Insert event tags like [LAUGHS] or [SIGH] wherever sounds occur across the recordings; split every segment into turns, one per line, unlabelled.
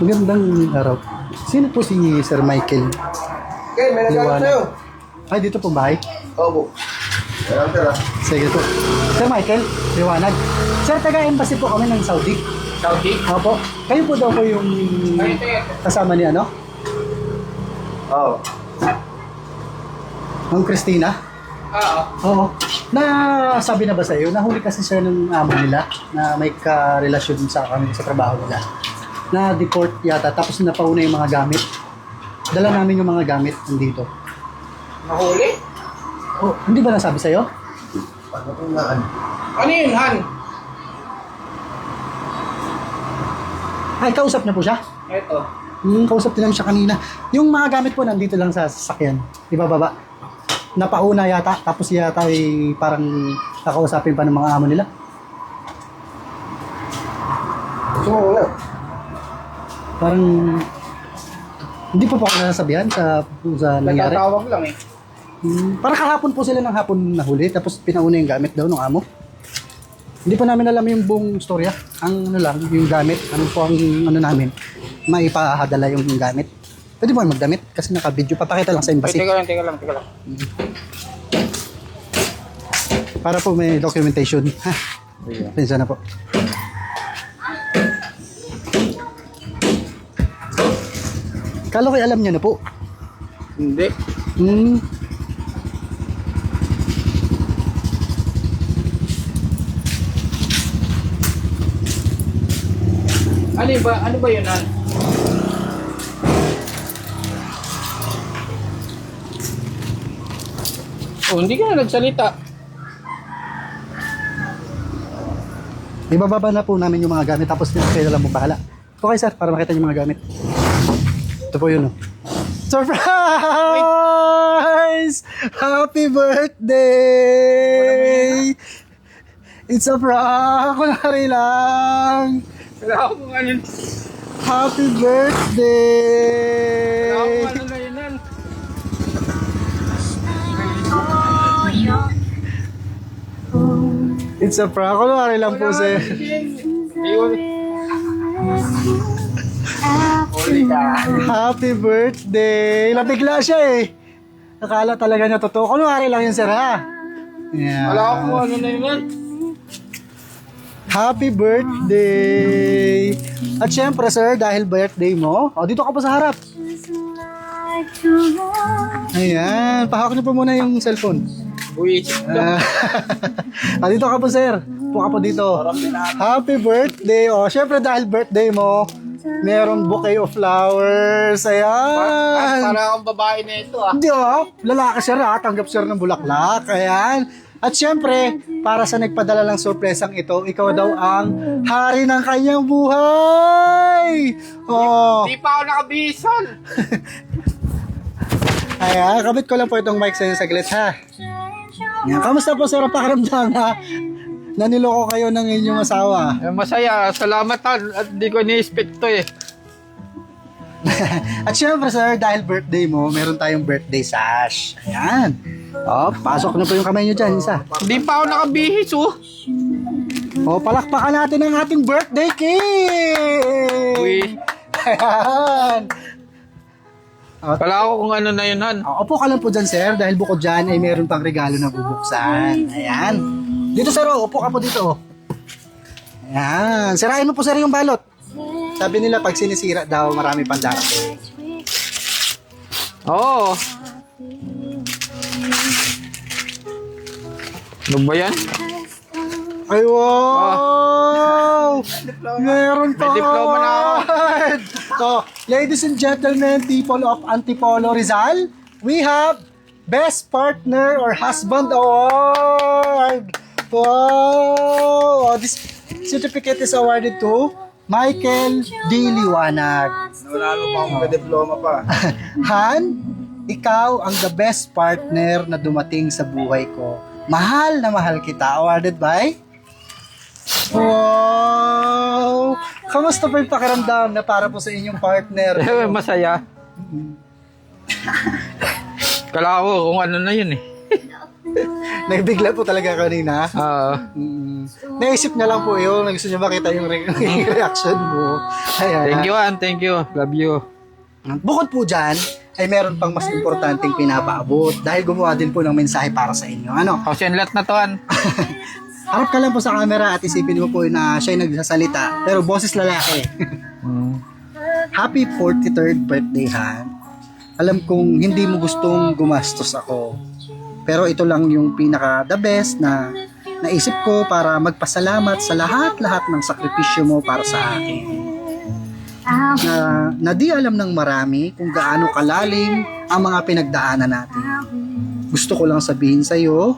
Magandang araw. Sino po si Sir Michael?
Okay, may nagkakaroon sa'yo.
Ay, dito po bahay?
Opo. Sir. ah.
Sige po. Sir Michael, liwanag. Sir, taga-embassy po kami ng Saudi.
Saudi?
Opo. Kayo po daw po yung kasama ni ano?
Oo.
Ang Christina?
Oo.
Oo. Na sabi na ba sa iyo, nahuli kasi siya ng amo nila na may karelasyon sa kami sa trabaho nila. Na deport yata tapos napauna yung mga gamit. Dala namin yung mga gamit nandito.
Nahuli?
Oh, hindi ba nasabi sa iyo?
Ano kung naan?
Ano yun, Han?
Ay, kausap na po siya.
Ito.
Hmm, kausap din namin siya kanina. Yung mga gamit po nandito lang sa sasakyan. Di ba baba? Napauna yata, tapos yata ay parang kakausapin pa ng mga amo nila.
Gusto mo.
Parang hindi po po ako nasasabihan sa, sa nangyari.
Natatawag lang eh.
Hmm, parang kahapon po sila ng hapon nahuli, tapos pinauna yung gamit daw ng amo. Hindi pa namin alam yung buong storya. Ang ano lang, yung gamit, ano po ang ano namin, maipahadala yung gamit. Pwede mo kayo magdamit kasi naka-video. Papakita lang sa
Wait,
embassy.
teka lang, teka lang, teka lang.
Para po may documentation. Ha? Pinsa na po. Kala ko alam niya na po.
Hindi.
Hmm.
Ano ba, ano ba yun, Han? Oh, hindi ka na nagsalita.
Ibababa na po namin yung mga gamit tapos kayo na lang po bahala. Ito kayo sir, para makita yung mga gamit. Ito po yun oh. Surprise! Happy birthday! It's a prank! Kunwari lang!
Wala akong ano,
Happy
wala akong
birthday!
ano na yun.
It's a prank. Kunwari lang po sir.
Ayun. [LAUGHS]
Happy birthday! Nabigla siya eh. Nakala talaga niya totoo. Kunwari lang yun sir ha. Yeah.
Wala akong ano na yun.
Happy birthday! At syempre sir, dahil birthday mo, oh, dito ka pa sa harap. Ayan, pahawak niyo po muna yung cellphone.
Buwisip lang.
Ah, [LAUGHS] dito ka po sir. Po ka po dito. Happy birthday! Oh, syempre dahil birthday mo, meron bouquet of flowers. Ayan.
Para akong babae na ito, ah.
Hindi oh, lalaki sir ha, tanggap sir ng bulaklak. Ayan. At syempre, para sa nagpadala ng sorpresang ito, ikaw daw ang hari ng kanyang buhay. Oh.
Di pa ako nakabisan. [LAUGHS]
Ayan, kabit ko lang po itong mic sa inyo saglit ha. Ayan, kamusta po sir ang pakiramdam ha? Naniloko kayo ng inyong asawa.
Eh, masaya. Salamat, Han. At di ko ni-expect to, eh. [LAUGHS]
At syempre sir, dahil birthday mo, meron tayong birthday sash. Ayan. Oh, pasok na po yung kamay nyo dyan, isa.
Di pa ako nakabihis, oh.
O, palakpakan natin ang ating birthday cake!
Uy.
Ayan.
Wala ako kung ano na yun, Han.
Opo ka lang po dyan, sir, dahil bukod dyan ay meron pang regalo na bubuksan. Ayan. Dito, sir, oh. upo ka po dito. oh. Ayan. Sirain mo po, sir, yung balot. Sabi nila, pag sinisira daw, marami pang darating.
Oo. Ano ba yan?
Ay, wow! Meron pa
May diploma na ako.
So, [LAUGHS] ladies and gentlemen, people of Antipolo Rizal, we have Best Partner or Husband Award! Wow! Oh, this certificate is awarded to Michael D. Liwanag.
Nanalo pa akong may diploma pa. [LAUGHS]
Han, ikaw ang the best partner na dumating sa buhay ko. Mahal na mahal kita. Awarded by? Wow! Kamusta po yung pakiramdam na para po sa inyong partner? [LAUGHS]
Eh, masaya. Kala ko kung ano na yun, eh. [LAUGHS]
Nagbigla po talaga kanina.
Oo.
Mm, naisip niya lang po yun. Gusto niya makita yung re- [LAUGHS] reaction mo. Ayan.
thank you, An. Thank you. Love you.
Bukod po dyan, ay meron pang mas importanteng pinapaabot dahil gumawa din po ng mensahe para sa inyo. Ano?
Kausinlat na to, An. [LAUGHS]
Harap ka lang po sa camera at isipin mo po na siya nagsasalita. Pero boses lalaki. [LAUGHS]
Mm.
Happy 43rd birthday, Han. Alam kong hindi mo gustong gumastos ako. Pero ito lang yung pinaka the best na naisip ko para magpasalamat sa lahat-lahat ng sakripisyo mo para sa akin. Na, na di alam ng marami kung gaano kalalim ang mga pinagdaanan natin. Gusto ko lang sabihin sa iyo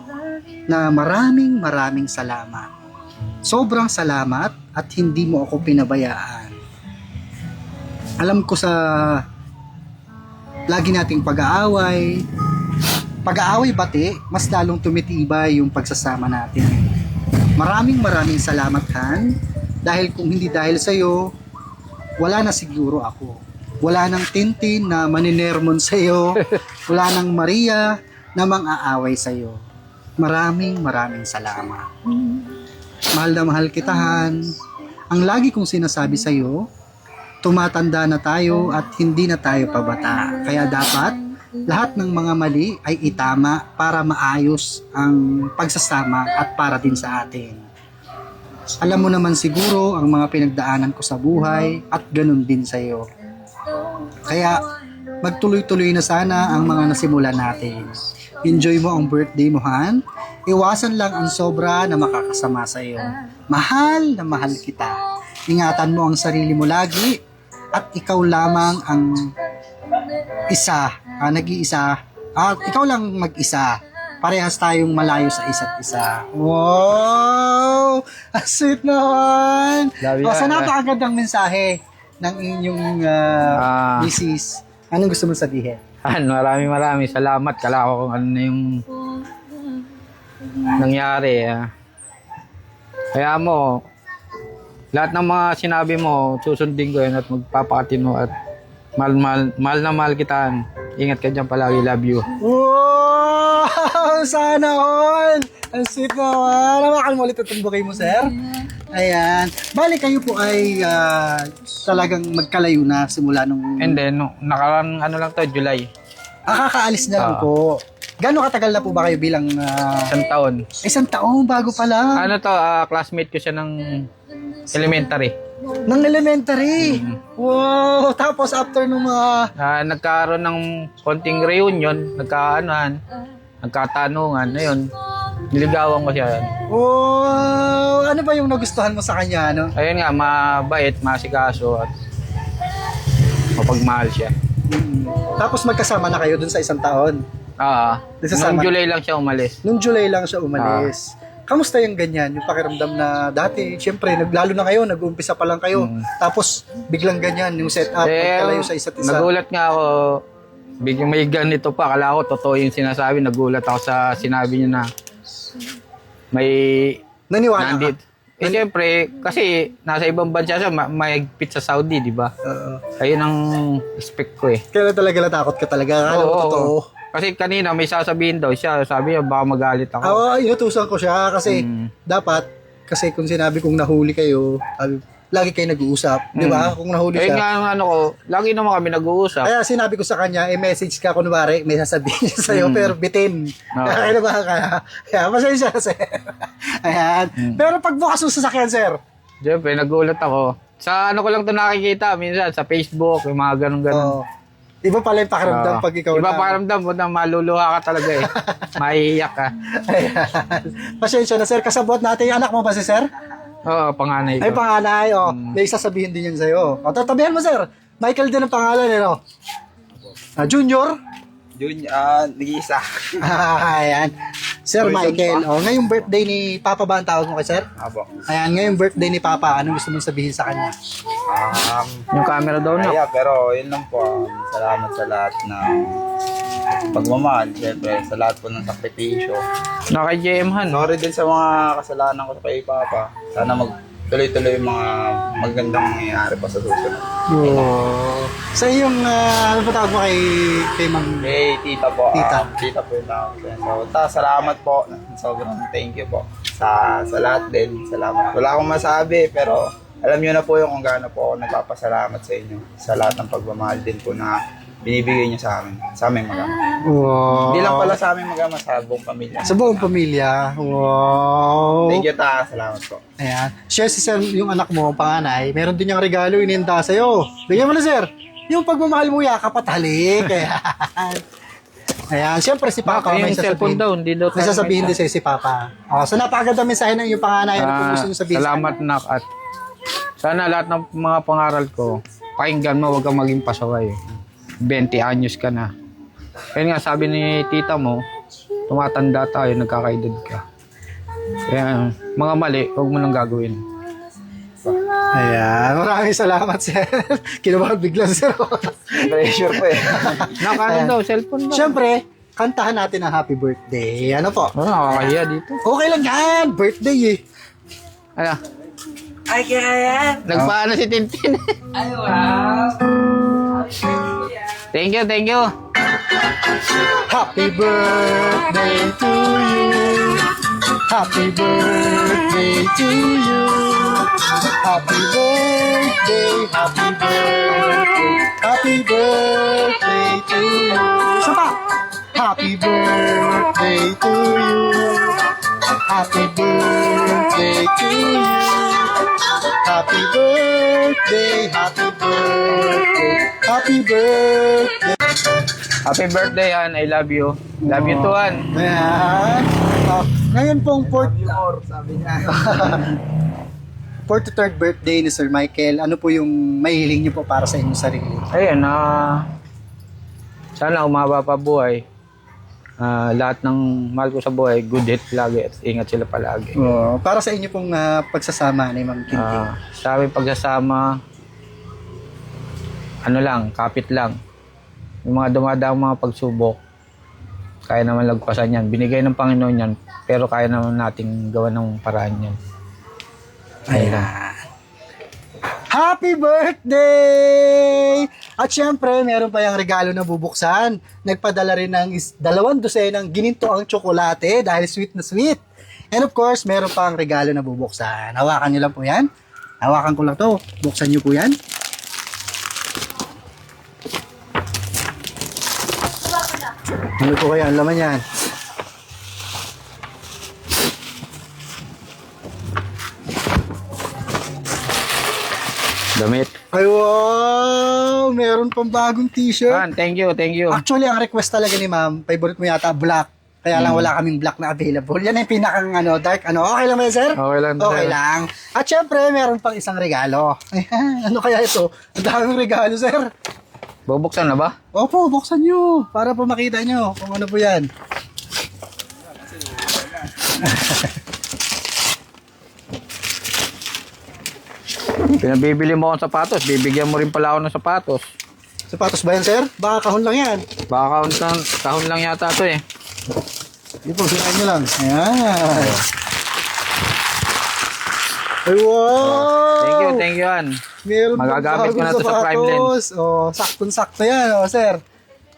na maraming maraming salamat. Sobrang salamat at hindi mo ako pinabayaan. Alam ko sa lagi nating pag-aaway, pag-aaway bati, mas lalong tumitibay yung pagsasama natin. Maraming maraming salamat Han dahil kung hindi dahil sa iyo, wala na siguro ako. Wala nang Tintin na maninermon sa iyo, [LAUGHS] wala nang Maria na mang-aaway sa iyo. Maraming maraming salamat. Mahal na mahal kita Han. Ang lagi kong sinasabi sa iyo, tumatanda na tayo at hindi na tayo pabata. Kaya dapat lahat ng mga mali ay itama para maayos ang pagsasama at para din sa atin. Alam mo naman siguro ang mga pinagdaanan ko sa buhay at ganun din sa iyo. Kaya magtuloy-tuloy na sana ang mga nasimulan natin. Enjoy mo ang birthday mo, Han. Iwasan lang ang sobra na makakasama sa iyo. Mahal na mahal kita. Ingatan mo ang sarili mo lagi at ikaw lamang ang isa, ah, nag-iisa, at ikaw lang mag-isa. Parehas tayong malayo sa isa't isa. Wow! [LAUGHS] Ang sweet naman!
Love you,
O, sa
ah.
napakagandang mensahe ng inyong ah,
Ah.
misis, anong gusto mong sabihin?
Han, maraming maraming salamat. Kala ko kung ano na yung nangyari. ah. Kaya mo, lahat ng mga sinabi mo, susundin ko yan at magpapakatin mo at mahal, mahal, mahal na mahal kita. Ingat ka dyan palagi. Love you.
Wow! [LAUGHS] Sana all! Ang sweet naman. Namakal mo ulit itong bouquet mo, sir. Ayan. Bali kayo po ay ah, talagang magkalayo na simula nung...
And then, no, nakaraan ano lang to, July.
Ah, kakaalis na lang
Ah.
po. Gano'ng katagal na po ba kayo bilang ah,
Isang taon.
isang taon bago pa lang?
Ano to, ah, classmate ko siya ng elementary.
Ng elementary. Wow! Tapos after nung mga...
Ah, nagkaroon ng konting reunion, nagkaanuhan, nagkatanungan, ayun. Niligawan ko siya.
Wow! Ano ba yung nagustuhan mo sa kanya, ano?
Ayun nga, mabait, masikaso, at mapagmahal siya.
Mm. Tapos magkasama na kayo dun sa isang taon.
Ah, noong July lang siya umalis.
Nung July lang siya umalis. Kamusta yung ganyan? Yung pakiramdam na dati, syempre, naglalo na kayo, nag-uumpisa pa lang kayo. Tapos, biglang ganyan, yung setup, magkalayo sa isa't isa.
Eh, nagulat nga ako, biglang may ganito pa, akala ko totoo yung sinasabi, nagulat ako sa sinabi niya na may
Naniwala
nandit.
ka?
Eh, siyempre, kasi nasa ibang bansa siya, ma- mahigpit sa Saudi, di ba?
Oo.
Ayun ang expect ko eh.
Kaya talaga natakot ka talaga. Akala mo
Oo,
totoo.
Kasi kanina may sasabihin daw siya, sabi niya baka magalit ako.
Oo, inutusan ko siya kasi
Mm.
dapat, kasi kung sinabi kong nahuli kayo, sabi, lagi kayo nag-uusap. Di ba? Kung nahuli
Eh
siya.
nga ang ano ko, lagi naman kami nag-uusap.
Kaya sinabi ko sa kanya, eh message ka kunwari, may sasabihin [LAUGHS] niya sa'yo,
Mm.
pero bitin.
Oo. [LAUGHS]
Kaya ba ka? Kaya pasensya na, sir. [LAUGHS] Ayan.
Mm.
Pero pagbukas sa sasakyan, sir,
Siyempre, nagulat ako. Sa ano ko lang to nakikita, minsan sa Facebook, yung mga ganun-ganun.
oh, iba pala yung pakiramdam
Oo.
pag ikaw
Iba
na.
pakiramdam mo na maluluha ka talaga eh. [LAUGHS] Maiiyak ka.
Ayan. Pasensya na, sir. Kasabot natin. Yung anak mo ba si sir?
Oo, panganay ko.
Ay, panganay. Oh,
Mm.
May sasabihin din yan sa'yo. O, tatabihan mo, sir. Michael din ang pangalan, eh, no? Ah, junior?
Yun, ah, nag-iisa. [LAUGHS]
Ayan. Sir
Sorry,
Michael, oh, ngayong birthday ni Papa ba ang tawag mo kay sir?
Abo.
Ayan, ngayong birthday ni Papa, anong gusto mong sabihin sa kanya?
Um,
Yung camera daw na.
Kaya, pero yun lang po. um, salamat sa lahat ng pagmamahal. Siyempre, sa lahat po ng sakripisyo.
Na kay JM Han.
Sorry din sa mga kasalanan ko sa kay Papa. Sana mag tuloy-tuloy yung mga magandang mangyayari pa sa susunod.
Oh. Sa iyong, ah, ano ba tawag mo kay, kay Ma'am?
Hey, tita po.
Tita.
ah, tita po yung tawag ko. So, ta, salamat po. Sobrang thank you po. Sa, sa lahat din. Salamat. Wala akong masabi, pero alam niyo na po yung kung gaano po ako nagpapasalamat sa inyo. Sa lahat ng pagmamahal din po na binibigay niyo sa amin. Sa aming magama.
Wow.
Hindi lang pala sa aming magama, sa buong pamilya.
Sa buong pamilya. Wow.
Thank you, ta. Salamat po.
Ayan. Share si Sir, yung anak mo, ang panganay, meron din yung regalo ininda sa'yo. Bigyan mo na, Sir. Yung pagmamahal mo, yakap at halik. [LAUGHS] Ayan. Ayan. Siyempre, si Papa,
Bakit
may
yung cellphone daw, hindi daw
May sasabihin din sa'yo si Papa. Oh, so, napakaganda mensahe ng iyong panganay. Ano po
Ah,
gusto nyo sabihin? sa
salamat nak at sana lahat ng mga pangaral ko, pakinggan mo, huwag kang maging pasaway. 20 anyos ka na. Kaya nga sabi ni tita mo, tumatanda tayo, nagkakaedad ka. Kaya mga mali, huwag mo nang gagawin.
Ayan. Maraming salamat, Sir. [LAUGHS] Kinabahan bigla, Sir.
Pressure po eh. [LAUGHS]
Nak, ano daw, cellphone daw.
Siyempre, kantahan natin ang happy birthday. Ano po?
Oh, nakakahiya dito.
Okay lang yan. Birthday eh.
Ano? Ay, kaya Nagpaano si Tintin? [LAUGHS] Ay, wow. Thank you, thank you.
Happy birthday to you. Happy birthday to you. Happy birthday, happy birthday, happy birthday to you. Happy birthday to you. Happy birthday to you. Happy birthday, happy birthday, happy birthday.
Happy birthday, Han. I love you. Love you too, Han.
Ayan. Oh, ngayon pong fourth,
sabi niya. [LAUGHS]
fourth to third birthday ni Sir Michael, ano po yung mahiling niyo po para sa inyong sarili?
Ayun, na sana umaba pa buhay. Ah, lahat ng mahal ko sa buhay, good health lagi at ingat sila palagi.
Oh, para sa inyo pong ah, pagsasama ni Ma'am Kinti.
Ah, sa aming pagsasama, ano lang, kapit lang. Yung mga dumadaang mga pagsubok, kaya naman lagpasan yan. Binigay ng Panginoon yan, pero kaya naman nating gawa ng paraan yan. Ayun lang.
Happy birthday! At syempre, meron pa yung regalo na bubuksan. Nagpadala rin ng is- dalawang dosenang gininto ang tsokolate dahil sweet na sweet. And of course, meron pa ang regalo na bubuksan. Hawakan nyo lang po yan. Hawakan ko lang to. Buksan nyo po yan. Ano po kaya ang laman yan?
Damit.
Ay wow! Meron pang bagong t-shirt.
Han, thank you, thank you.
Actually, ang request talaga ni ma'am, favorite mo yata, black. Kaya lang wala kaming black na available. Yan ang pinakang ano, dark. Ano, okay lang ba yan, sir?
Okay lang,
Okay
sir.
lang. At syempre, meron pang isang regalo. Ayan, [LAUGHS] ano kaya ito? Ang daming regalo, sir.
Bubuksan na ba?
Opo, buksan nyo. Para po makita nyo kung ano po yan. [LAUGHS]
Pinabibili mo akong sapatos, bibigyan mo rin pala ako ng sapatos.
Sapatos ba yan, sir? Baka kahon lang yan.
Baka kahon lang, kahon lang yata to eh.
Hindi po, sinayin nyo lang. Ayan. Ay, wow!
Thank you, thank you, Han.
Meron
Magagamit ko
bagong
na to sa Prime Lens.
Oh, saktong-sakto yan, oh, sir.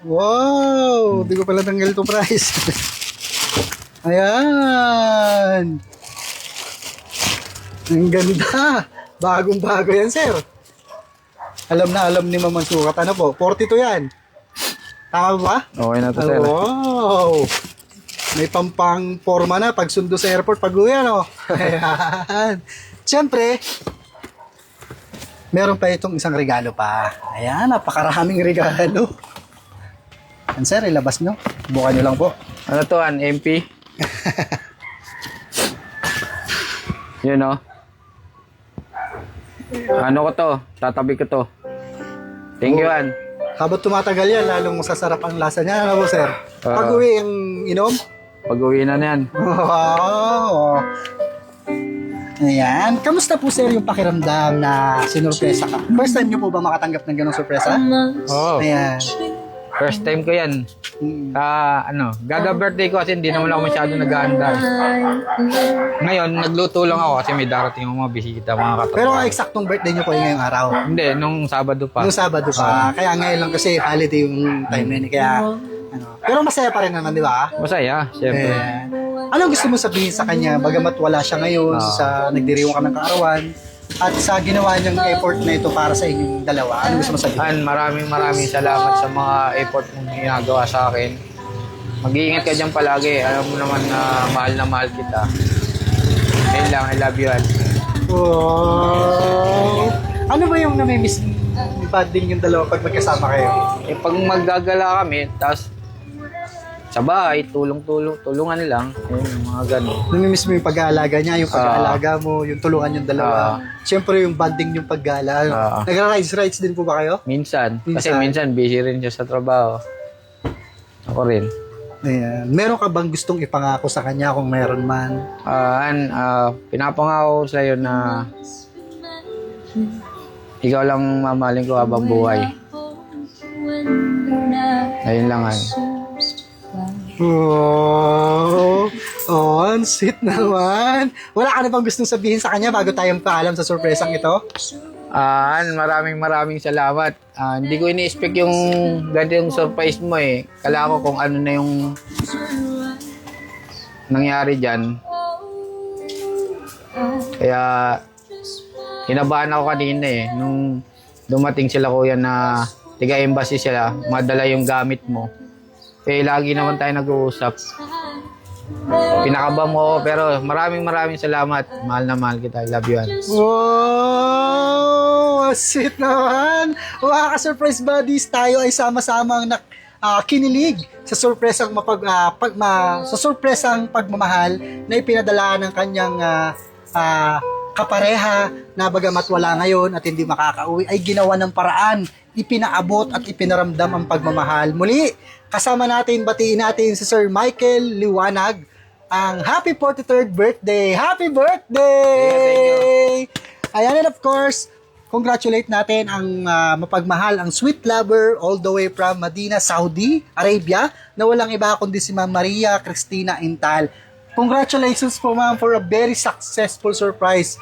Wow! Hindi ko pala tanggal to price. [LAUGHS] Ayan. Ang ganda. Bagong-bago yan, sir. Alam na alam ni Mamang Sukat. Ano po? 42 yan. Tama ba?
Okay na to, sir.
Wow! May pampang forma na pag sundo sa airport pag uwi, ano? [LAUGHS] Ayan. Siyempre, meron pa itong isang regalo pa. Ayan, napakaraming regalo. Yan sir, ilabas nyo. Bukan nyo lang po.
Ano to, Han? MP? [LAUGHS] Yun, oh. Ano ko to? Tatabi ko to. Thank you, Han.
Habang tumatagal yan, lalong sasarap ang lasa niya. Ano po, sir? Pag
Ah.
uwi ang inom,
Pag uwi na yan. [LAUGHS]
Wow! Ayan. Kamusta po sir yung pakiramdam na sinurpresa ka? First time niyo po ba makatanggap ng ganong sorpresa?
Oo.
Ayan.
First time ko yan.
Mm.
Ah, ano, gada birthday ko kasi hindi naman ako masyado nag-aanda. Ngayon, nagluto lang ako kasi may darating yung mga bisita, mga katrabaho.
Pero ang eksaktong birthday niyo po yung ngayong araw.
Hindi, nung Sabado pa.
Noong Sabado pa. Kaya ngayon lang kasi holiday yung time na yun. Kaya, ano. Pero masaya pa rin naman, di ba?
Masaya, syempre.
Eh, anong gusto mo sabihin sa kanya bagamat wala siya ngayon
Ah.
sa nagdiriwang ka ng kaarawan at sa ginawa niyang effort na ito para sa inyong dalawa? Ano gusto mo sabihin?
Han, maraming maraming salamat sa mga effort mong ginagawa sa akin. Mag-iingat ka dyan palagi. Alam mo naman na mahal na mahal kita. Ayun lang, I love you, Han.
Wow! Ano ba yung namimiss banding yung dalawa pag magkasama kayo?
Eh, pag maggagala kami, tapos sa bahay, tulong-tulong, tulungan lang. Ayun, yung mga ganun.
Namimiss mo yung pag-aalaga niya, yung pag-aalaga mo, yung tulungan yung dalawa. Siyempre yung banding yung paggala.
Ah.
Nagra-rides-rides din po ba kayo?
Minsan. Kasi
Minsan.
minsan busy rin siya sa trabaho. Ako rin.
Ayan. Meron ka bang gustong ipangako sa kanya kung meron man?
Ah, Han, ah, pinapangako ko sa'yo na ikaw lang mamahalin ko habang buhay. Ayun lang, Han.
Oh, oh, ang sweet naman. Wala ka na bang gustong sabihin sa kanya bago tayong paalam sa sorpresang ito?
Ah, maraming maraming salamat. Ah, hindi ko ini-expect yung ganito yung surprise mo eh. Kala ko kung ano na yung nangyari dyan. Kaya, kinabahan ako kanina eh. Nung dumating sila kuya na tiga-embassy sila, madala yung gamit mo. Eh, lagi naman tayo nag-uusap. Pinakaba mo ako, pero maraming maraming salamat. Mahal na mahal kita. I love you, Han.
Wow! Sweet naman! Mga ka-surprise buddies, tayo ay sama-samang nak ah, kinilig sa sorpresang mapag ah, pag, ma, sa sorpresang pagmamahal na ipinadala ng kanyang ah, ah, kapareha na bagamat wala ngayon at hindi makakauwi ay ginawa ng paraan ipinaabot at ipinaramdam ang pagmamahal. Muli, kasama natin, batiin natin si Sir Michael Liwanag ang happy 43rd birthday. Happy birthday! Ayan, and of course, congratulate natin ang ah, mapagmahal, ang sweet lover all the way from Medina, Saudi Arabia, na walang iba kundi si Ma'am Maria Cristina Intal. Congratulations po ma'am for a very successful surprise.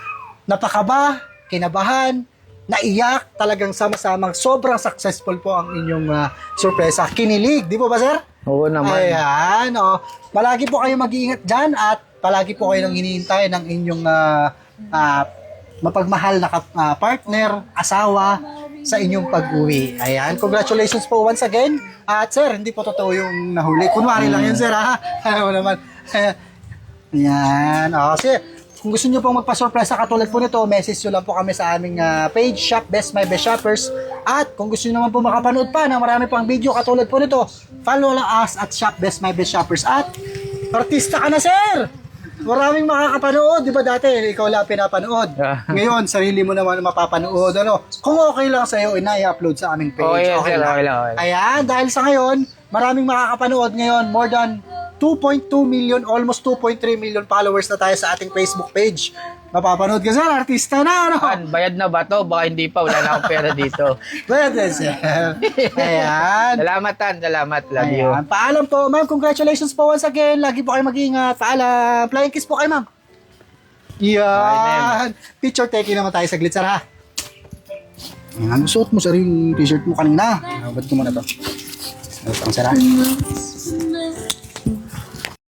Napakaba, kinabahan, naiyak, talagang sama-samang sobrang successful po ang inyong ah, sorpresa. Kinilig, di po ba sir?
Oo naman.
Ayan, oh. Palagi po kayo mag-iingat dyan at palagi po kayo nang hinihintay ng inyong ah, ah, mapagmahal na ah, partner, asawa sa inyong pag-uwi. Ayan, congratulations po once again. At sir, hindi po totoo yung nahuli. Kunwari lang yun, sir, ha? [LAUGHS] Ano naman. [LAUGHS] Ayan, oh, kasi kung gusto nyo pong magpa-sorpresa katulad po nito, message nyo lang po kami sa aming ah, page, Shop Best My Best Shoppers. At kung gusto nyo naman po makapanood pa ng marami pang video katulad po nito, follow lang us at Shop Best My Best Shoppers. At artista ka na, sir! Maraming makakapanood, di ba dati ikaw lang pinapanood.
Ah.
Ngayon, sarili mo naman mapapanood. Ano, kung okay lang sa'yo, ina-upload sa aming page.
Okay, sir, okay lang, okay lang.
Ayan, dahil sa ngayon, maraming makakapanood ngayon. More than 2.2 million, almost 2.3 million followers na tayo sa ating Facebook page. Mapapanood ka sir, artista na, ano?
Han, bayad na ba to? Baka hindi pa. Wala na akong pera dito. [LAUGHS]
Pwede, sir. Ayan.
Salamat, Han. Salamat. Love you.
Ayan. Paalam po, ma'am. Congratulations po once again. Lagi po kayo mag-ingat. Paalam. Flying kiss po kayo, ma'am. Yan. Picture taking naman tayo saglit, sir, ha? Ayan, suot mo, sir, yung t-shirt mo kanina. Abad ko muna to. Ito, sir, ha?